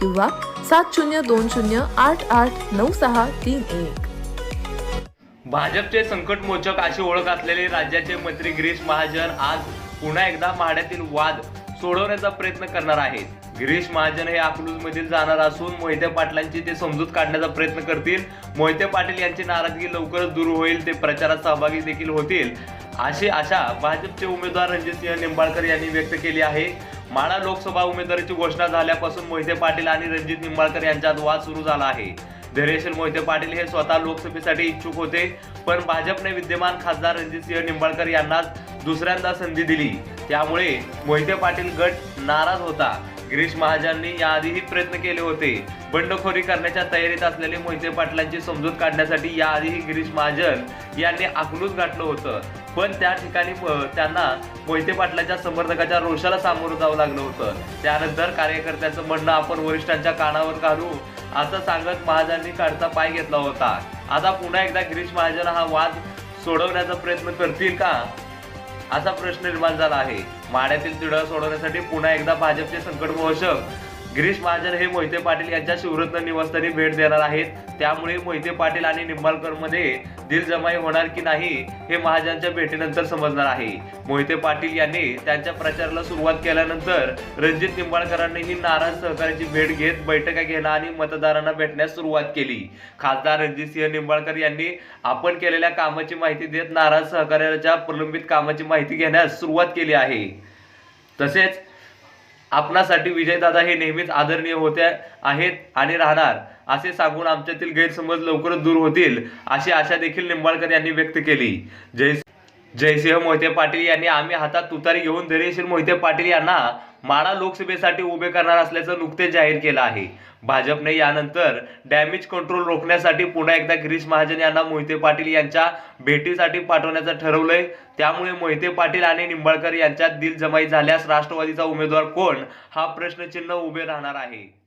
किंवा सात शून्य दोन शून्य आठ आठ नऊ सहा तीन एक. भाजपचे संकटमोचक अशी ओळख असलेले राज्याचे मंत्री गिरीश महाजन आज पुन्हा एकदा म्हाड्यातील वाद सोडवण्याचा प्रयत्न करणार आहेत. गिरीश महाजन हे अकलूज मधील जाणार असून मोहिते पाटलांची ते समजूत काढण्याचा प्रयत्न करतील. मोहिते पाटील यांची नाराजगी लवकरच दूर होईल ते प्रचारात सहभागी देखील होतील. अशी आशा भाजपचे उमेदवार रणजितसिंह निंबाळकर यांनी व्यक्त केली आहे. माळा लोकसभा उमेदवारीची घोषणा झाल्यापासून मोहिते पाटील आणि रणजित निंबाळकर यांच्यात वाद सुरू झाला आहे. धैर्यशील मोहिते पाटील हे स्वतः लोकसभेसाठी इच्छुक होते पण भाजपने विद्यमान खासदार रणजितसिंह निंबाळकर यांनाच दुसऱ्यांदा संधी दिली. त्यामुळे मोहिते पाटील गट नाराज होता. गिरीश महाजननी याआधीही प्रयत्न केले होते. बंडखोरी करण्याच्या तयारीत असलेले मोहिते पाटलांची समजूत काढण्यासाठी याआधीही गिरीश महाजन यांनी अकलूज गाठलं होतं. पण त्या ठिकाणी त्यांना मोहिते पाटलांच्या समर्थकाच्या रोषाला सामोरं जावं लागलं होतं. त्यानंतर कार्यकर्त्याचं म्हणणं आपण वरिष्ठांच्या कानावर घालू असं सांगत महाजनांनी काढता पाय घेतला होता. आता पुन्हा एकदा गिरीश महाजन हा वाद सोडवण्याचा प्रयत्न करतील का? असा प्रश्न निर्माण झाला आहे. माड्यातील तिढा सोडवण्यासाठी पुन्हा एकदा भाजपचे संकट संकटमोचक गिरीश महाजन हे मोहिते पाटील यांच्या शिवरत्न निवासस्थानी भेट देणार आहेत. त्यामुळे मोहिते पाटील आणि निंबाळकरमध्ये दिलजमाई होणार की नाही हे महाजनच्या भेटीनंतर समजणार आहे. मोहिते पाटील यांनी त्यांच्या प्रचाराला सुरुवात केल्यानंतर रणजित निंबाळकरांनीही नाराज सहकार्याची भेट घेत बैठका घेणं आणि मतदारांना भेटण्यास सुरुवात केली. खासदार रणजितसिंह निंबाळकर यांनी आपण केलेल्या कामाची माहिती देत नाराज सहकार्याच्या प्रलंबित कामाची माहिती घेण्यास सुरुवात केली आहे. तसेच आपणासाठी विजयदादा हे नेहमीच आदरणीय होते आहेत आणि राहणार असे सांगून आमच्यातील गैरसमज लवकरच दूर होतील अशी आशा देखील निंबाळकर यांनी व्यक्त केली. जय जयसिंह मोहिते पाटील यांनी आम्ही हातात तुतारी घेऊन धैर्यशील मोहिते पाटील यांना माडा लोकसभेसाठी उभे करणार असल्याचं नुकतेच जाहीर केलं आहे. भाजपने यानंतर डॅमेज कंट्रोल रोखण्यासाठी पुन्हा एकदा गिरीश महाजन यांना मोहिते पाटील यांच्या भेटीसाठी पाठवण्याचं ठरवलंय. त्यामुळे मोहिते पाटील आणि निंबाळकर यांच्यात दिलजमाई झाल्यास राष्ट्रवादीचा उमेदवार कोण? हा प्रश्नचिन्ह उभे राहणार आहे.